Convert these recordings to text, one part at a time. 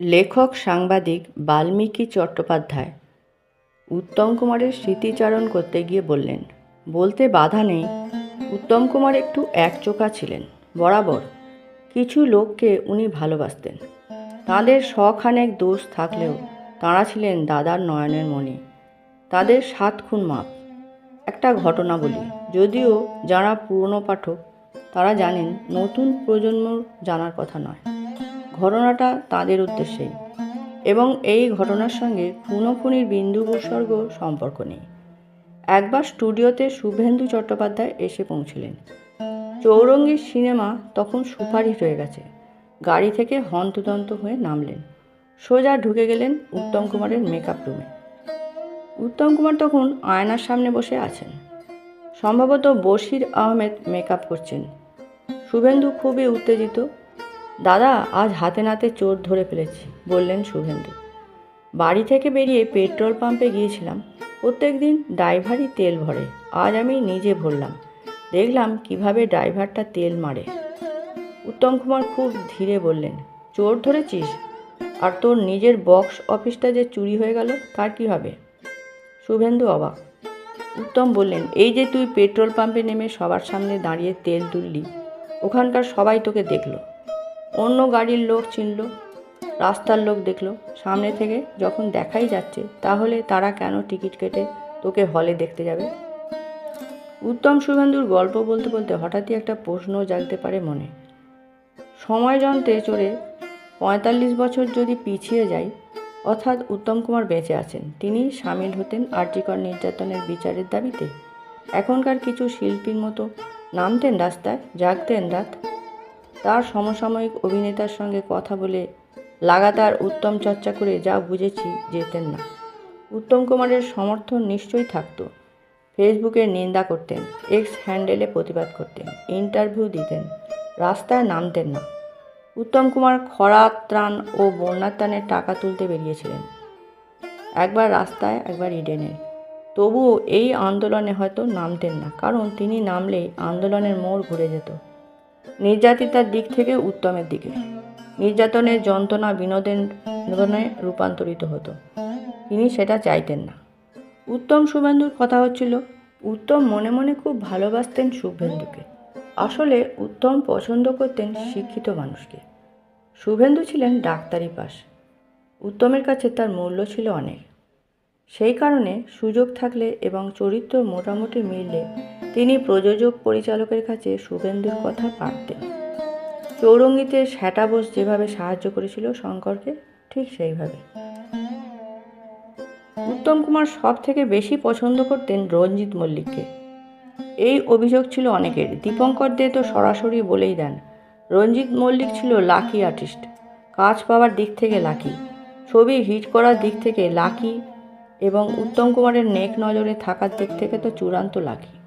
লেখক, সাংবাদিক বাল্মীকি চট্টোপাধ্যায় উত্তম কুমারের স্মৃতিচারণ করতে গিয়ে বললেন, বলতে বাধা নেই। উত্তম কুমার একটু একচোখা ছিলেন, বরাবর। কিছু লোককে উনি ভালোবাসতেন। তাঁদের শখানেক দোষ থাকলেও তাঁরা ছিলেন দাদার নয়নের মণি। তাদের সাত খুন মাপ। একটা ঘটনা বলি, যদিও যারা পুরনো পাঠক, তারা জানেন নতুন প্রজন্ম জানার কথা নয়। ঘটনাটা তাদের উদ্দেশ্যেই এবং এই ঘটনার সঙ্গে খুনোখুনির বিন্দু উপসর্গ সম্পর্ক নেই। একবার স্টুডিওতে শুভেন্দু চট্টোপাধ্যায় এসে পৌঁছলেন। চৌরঙ্গীর সিনেমা তখন সুপারহিট হয়ে গেছে। গাড়ি থেকে হন্তদন্ত হয়ে নামলেন। সোজা ঢুকে গেলেন উত্তম কুমারের মেকআপ রুমে। উত্তম কুমার তখন আয়নার সামনে বসে আছেন। সম্ভবত বশির আহমেদ মেকআপ করছেন। শুভেন্দু খুবই উত্তেজিত দাদা, আজ হাতে নাতে চোর ধরে ফেলেছি, বললেন শুভেন্দু। বাড়ি থেকে বেরিয়ে পেট্রোল পাম্পে গিয়েছিলাম। প্রত্যেক দিন ড্রাইভারই তেল ভরে, আজ আমি নিজে ভরলাম। দেখলাম কীভাবে ড্রাইভারটা তেল মারে। উত্তম কুমার খুব ধীরে বললেন, চোর ধরেছিস? আর তোর নিজের বক্স অফিসটা যে চুরি হয়ে গেল, তার কি হবে? শুভেন্দু অবাক। উত্তম বললেন, এই যে তুই পেট্রোল পাম্পে নেমে সবার সামনে দাঁড়িয়ে তেল তুললি, ওখানকার সবাই তোকে দেখল। অন্য গাড়ির লোক চিনল, রাস্তার লোক দেখল। সামনে থেকে যখন দেখাই যাচ্ছে, তাহলে তারা কেন টিকিট কেটে তোকে হলে দেখতে যাবে? উত্তম শুভেন্দুর গল্প বলতে বলতে হঠাৎই একটা প্রশ্ন জাগতে পারে মনে। সময় যন্ত্রে চড়ে পঁয়তাল্লিশ বছর যদি পিছিয়ে যায় অর্থাৎ উত্তম কুমার বেঁচে আছেন, তিনি সামিল হতেন আর্যিকর নির্যাতনের বিচারের দাবিতে। এখনকার কিছু শিল্পীর মতো নামতেন রাস্তায়, জাগতেন রাত। তার সমসাময়িক অভিনেতার সঙ্গে কথা বলে লাগাতার উত্তম চর্চা করে যা বুঝেছি যেতেন না। উত্তম কুমারের সমর্থন নিশ্চয়ই থাকত। ফেসবুকে নিন্দা করতেন, এক্স হ্যান্ডেলে প্রতিবাদ করতেন, ইন্টারভিউ দিতেন, রাস্তায় নামতেন না। উত্তম কুমার খরা, ত্রাণ ও বন্যার ত্রাণের টাকা তুলতে বেরিয়েছিলেন। একবার রাস্তায়, একবার ইডেনে। তবুও এই আন্দোলনে হয়তো নামতেন না, কারণ তিনি নামলেই আন্দোলনের মোড় ঘুরে যেত। নির্যাতিতার দিক থেকে উত্তমের দিকে। নির্যাতনের যন্ত্রণা বিনোদনে রূপান্তরিত হতো। তিনি সেটা চাইতেন না। উত্তম শুভেন্দুর কথা হচ্ছিল, উত্তম মনে মনে খুব ভালোবাসতেন শুভেন্দুকে। আসলে উত্তম পছন্দ করতেন শিক্ষিত মানুষকে। শুভেন্দু ছিলেন ডাক্তারি পাস। উত্তমের কাছে তার মূল্য ছিল অনেক। সেই কারণে সুযোগ থাকলে এবং চরিত্র মোটামুটি মিললে তিনি প্রযোজক পরিচালকের কাছে শুভেন্দুর কথা পারতেন। চৌরঙ্গিতে শ্যাটা বোস যেভাবে সাহায্য করেছিল শঙ্করকে, ঠিক সেইভাবে। উত্তম কুমার সব থেকে বেশি পছন্দ করতেন রঞ্জিত মল্লিককে। এই অভিযোগ ছিল অনেকের। দীপঙ্কর দে তো সরাসরি বলেই দেন, রঞ্জিত মল্লিক ছিল লাকি আর্টিস্ট। কাজ পাওয়ার দিক থেকে লাকি। ছবি হিট করার দিক থেকে লাকি এবং উত্তম কুমারের নেক নজরে থাকার দিক থেকে তো চূড়ান্ত লাকি।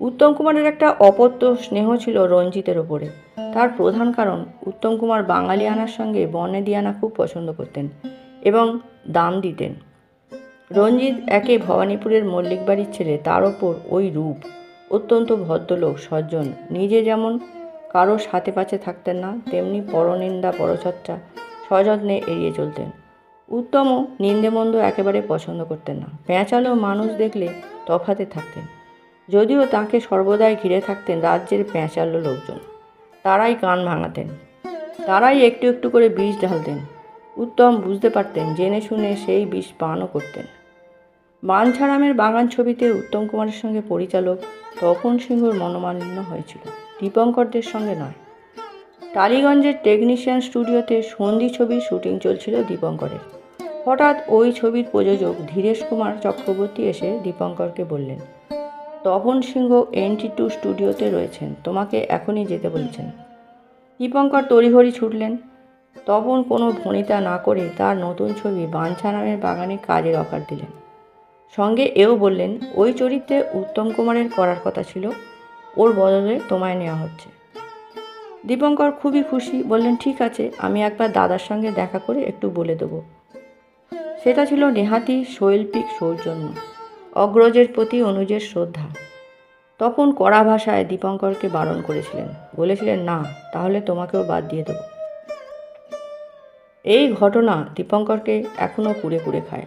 উত্তম কুমারের একটা অপত্য স্নেহ ছিল রঞ্জিতের ওপরে। তার প্রধান কারণ, উত্তম কুমার বাঙালিয়ানার সঙ্গে বনেদিয়ানা খুব পছন্দ করতেন এবং দাম দিতেন। রঞ্জিত একে ভবানীপুরের মল্লিক বাড়ির ছেলে, তার ওপর ওই রূপ। অত্যন্ত ভদ্রলোক, সজ্জন, নিজে যেমন কারও সাথে পাশে থাকতেন না, তেমনি পরনিন্দা, পরচর্চা, সযত্নে এড়িয়ে চলতেন। উত্তমও নিন্দেমন্দ একেবারে পছন্দ করতেন না। পেঁচালো মানুষ দেখলে তফাতে থাকতেন। যদিও তাকে সর্বদাই ঘিরে থাকতেন রাজ্যের পেঁচালো লোকজন। তারাই কান ভাঙাতেন। তারাই একটু একটু করে বিষ ঢালতেন। উত্তম বুঝতে পারতেন, জেনে শুনে সেই বিষ পানও করতেন। বাঞ্ছারামের বাগান ছবিতে উত্তম কুমারের সঙ্গে পরিচালক তপন সিংহর মনোমালিন্য হয়েছিল। দীপঙ্করদের সঙ্গে নয়। টালিগঞ্জের টেকনিশিয়ান স্টুডিওতে সন্ধি ছবির শুটিং চলছিল দীপঙ্করের। হঠাৎ ওই ছবির প্রযোজক ধীরেশ কুমার চক্রবর্তী এসে দীপঙ্করকে বললেন, তপন সিংহ এনটি টু স্টুডিওতে রয়েছেন, তোমাকে এখনই যেতে বলছেন। দীপঙ্কর তড়িঘড়ি ছুটলেন। তপন কোনো ভনিতা না করে তার নতুন ছবি বাঞ্ছা নামের বাগানে কাজের অফার দিলেন। সঙ্গে এও বললেন, ওই চরিত্রে উত্তম কুমারের করার কথা ছিল, ওর বদলে তোমায় নেওয়া হচ্ছে। দীপঙ্কর খুবই খুশি, বললেন, ঠিক আছে, আমি একবার দাদার সঙ্গে দেখা করে একটু বলে দেবো। সেটা ছিল নেহাতি শৈল্পিক সৌজন্য, অগ্রজের প্রতি অনুজের শ্রদ্ধা। তখন কড়া ভাষায় দীপঙ্করকে বারণ করেছিলেন, বলেছিলেন, না, তাহলে তোমাকেও বাদ দিয়ে দেবো। এই ঘটনা দীপঙ্করকে এখনও কুড়ে কুড়ে খায়।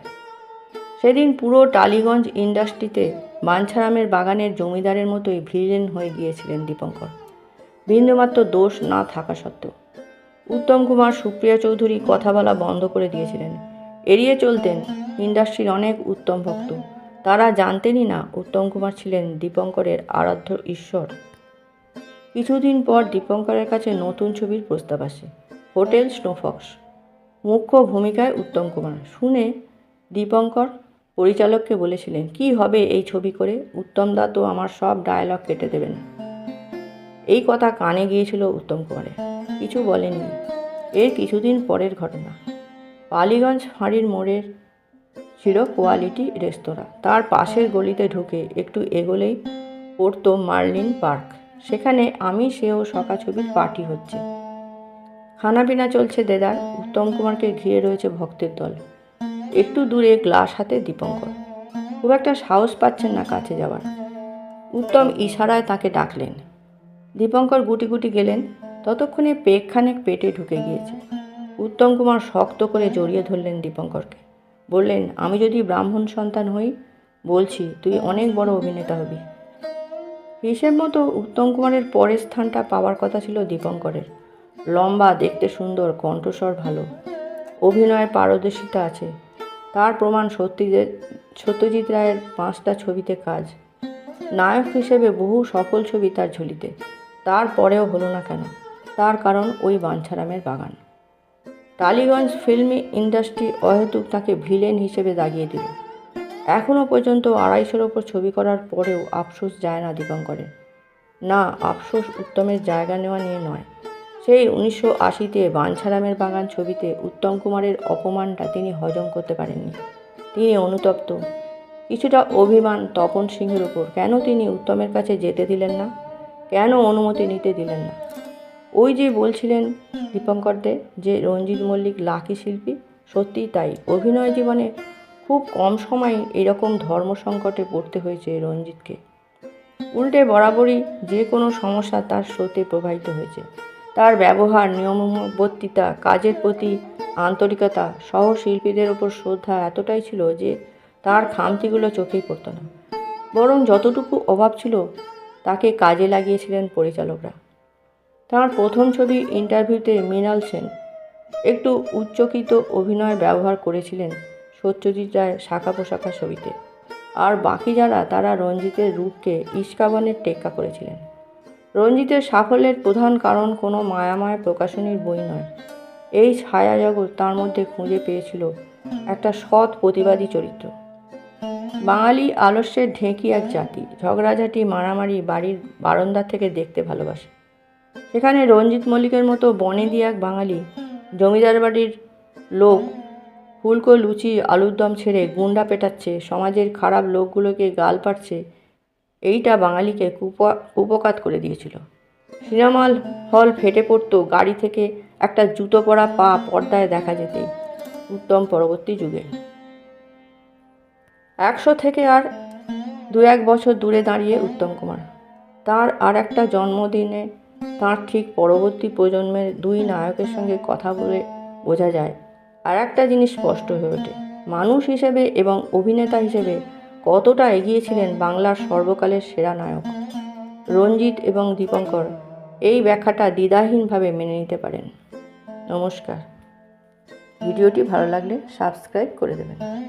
সেদিন পুরো টালিগঞ্জ ইন্ডাস্ট্রিতে বাঞ্ছারামের বাগানের জমিদারের মতোই ভিলেন হয়ে গিয়েছিলেন দীপঙ্কর। বিন্দুমাত্র দোষ না থাকা সত্ত্বেও উত্তম কুমার সুপ্রিয়া চৌধুরী কথা বলা বন্ধ করে দিয়েছিলেন। এড়িয়ে চলতেন ইন্ডাস্ট্রির অনেক উত্তম ভক্ত। তারা জানতেনই না উত্তম কুমার ছিলেন দীপঙ্করের আরাধ্য ঈশ্বর। কিছুদিন পর দীপঙ্করের কাছে নতুন ছবির প্রস্তাব আসে, হোটেল স্নোফক্স। মুখ্য ভূমিকায় উত্তম কুমার। শুনে দীপঙ্কর পরিচালককে বলেছিলেন, কি হবে এই ছবি করে? উত্তম দা তো আমার সব ডায়লগ কেটে দেবেন। এই কথা কানে গিয়েছিল উত্তম কুমারের। কিছু বলেননি। এর কিছুদিন পরের ঘটনা। পালিগঞ্জ ফাঁড়ির মোড়ের ছিল কোয়ালিটি রেস্তোরাঁ। তার পাশের গলিতে ঢুকে একটু এগোলেই পড়তো মার্লিন পার্ক। সেখানে আমি, সেও সকা ছবির পার্টি হচ্ছে। খানাপিনা চলছে দেদার। উত্তম কুমারকে ঘিরে রয়েছে ভক্তের দল। একটু দূরে গ্লাস হাতে দীপঙ্কর। খুব একটা সাহস পাচ্ছেন না কাছে যাওয়ার। উত্তম ইশারায় তাকে ডাকলেন। দীপঙ্কর গুটি গুটি গেলেন। ততক্ষণে পেকখানেক পেটে ঢুকে গিয়েছে। উত্তম কুমার শক্ত করে জড়িয়ে ধরলেন দীপঙ্করকে। বললেন, আমি যদি ব্রাহ্মণ সন্তান হই, বলছি, তুই অনেক বড় অভিনেতা হবি। হিসেব মতো উত্তম কুমারের পরের স্থানটা পাওয়ার কথা ছিল দীপঙ্করের। লম্বা, দেখতে সুন্দর, কণ্ঠস্বর ভালো অভিনয়ের পারদর্শিতা আছে। তার প্রমাণ সত্যজিৎ সত্যজিৎ রায়ের পাঁচটা ছবিতে কাজ। নায়ক হিসেবে বহু সফল ছবি তার ঝুলিতে। তারপরেও হলো না কেন, তার কারণ ওই বাঞ্ছারামের বাগান। টালিগঞ্জ ফিল্ম ইন্ডাস্ট্রি অহেতুক তাকে ভিলেন হিসেবে দাগিয়ে দিল। এখনও পর্যন্ত আড়াইশোর ওপর ছবি করার পরেও আফসোস যায় না দীপঙ্করের না, আফসোস উত্তমের জায়গা নেওয়া নিয়ে নয়। সেই উনিশশো আশিতে বাঞ্ছারামের বাগান ছবিতে উত্তম কুমারের অপমানটা তিনি হজম করতে পারেননি। তিনি অনুতপ্ত। কিছুটা অভিমান তপন সিংহের উপর কেন তিনি উত্তমের কাছে যেতে দিলেন না? কেন অনুমতি নিতে দিলেন না? ওই যে বলছিলেন দীপঙ্কর দে যে রঞ্জিত মল্লিক লাকি শিল্পী, সত্যিই তাই। অভিনয় জীবনে খুব কম সময়ে এরকম ধর্ম সংকটে পড়তে হয়েছে রঞ্জিতকে। উল্টে বরাবরই যে কোনো সমস্যা তার স্রোতে প্রবাহিত হয়েছে। তার ব্যবহার, নিয়মবর্তিতা, কাজের প্রতি আন্তরিকতা সহ শিল্পীদের ওপর শ্রদ্ধা এতটাই ছিল যে তার খামতিগুলো চোখেই পড়তো না। বরং যতটুকু অভাব ছিল তাকে কাজে লাগিয়েছিলেন পরিচালকরা। তার প্রথম ছবি ইন্টারভিউতে মৃণাল সেন। একটু উচ্চকিত অভিনয় ব্যবহার করেছিলেন সত্যজিৎ রায় শাখা পোশাখা ছবিতে। আর বাকি যারা, তারা রঞ্জিতের রূপকে ইস্কাবনের টেক্কা করেছিলেন। রঞ্জিতের সাফল্যের প্রধান কারণ কোনো মায়াময় প্রকাশনীর বই নয়। এই ছায়া জগৎ তার মধ্যে খুঁজে পেয়েছিল একটা সৎ প্রতিবাদী চরিত্র। বাঙালি আলস্যের ঢেঁকি এক জাতি। ঝগড়াঝাটি, মারামারি বাড়ির বারান্দা থেকে দেখতে ভালোবাসে। সেখানে রঞ্জিত মল্লিকের মতো বনেদি এক বাঙালি, জমিদার বাড়ির লোক ফুলকো লুচি আলুর দম ছেড়ে গুন্ডা পেটাচ্ছে, সমাজের খারাপ লোকগুলোকে গাল পাড়ছে, এইটা বাঙালিকে কুপকাত করে দিয়েছিল। সিনেমা হল ফেটে পড়তো গাড়ি থেকে একটা জুতো পরা পা পর্দায় দেখা যেতেই, উত্তম পরবর্তী যুগে। একশো থেকে আর দু এক বছর দূরে দাঁড়িয়ে উত্তম কুমার। তার আর একটা জন্মদিনে তার ঠিক পরবর্তী প্রজন্মের দুই নায়কের সঙ্গে কথা বলে বোঝা যায়। আর একটা জিনিস স্পষ্ট হয়ে ওঠে। মানুষ হিসেবে এবং অভিনেতা হিসেবে কতটা এগিয়েছিলেন বাংলার সর্বকালের সেরা নায়ক? রঞ্জিত এবং দীপঙ্কর, এই ব্যাখ্যাটা দ্বিধাহীনভাবে মেনে নিতে পারেন। নমস্কার। ভিডিওটি ভালো লাগলে সাবস্ক্রাইব করে দেবেন।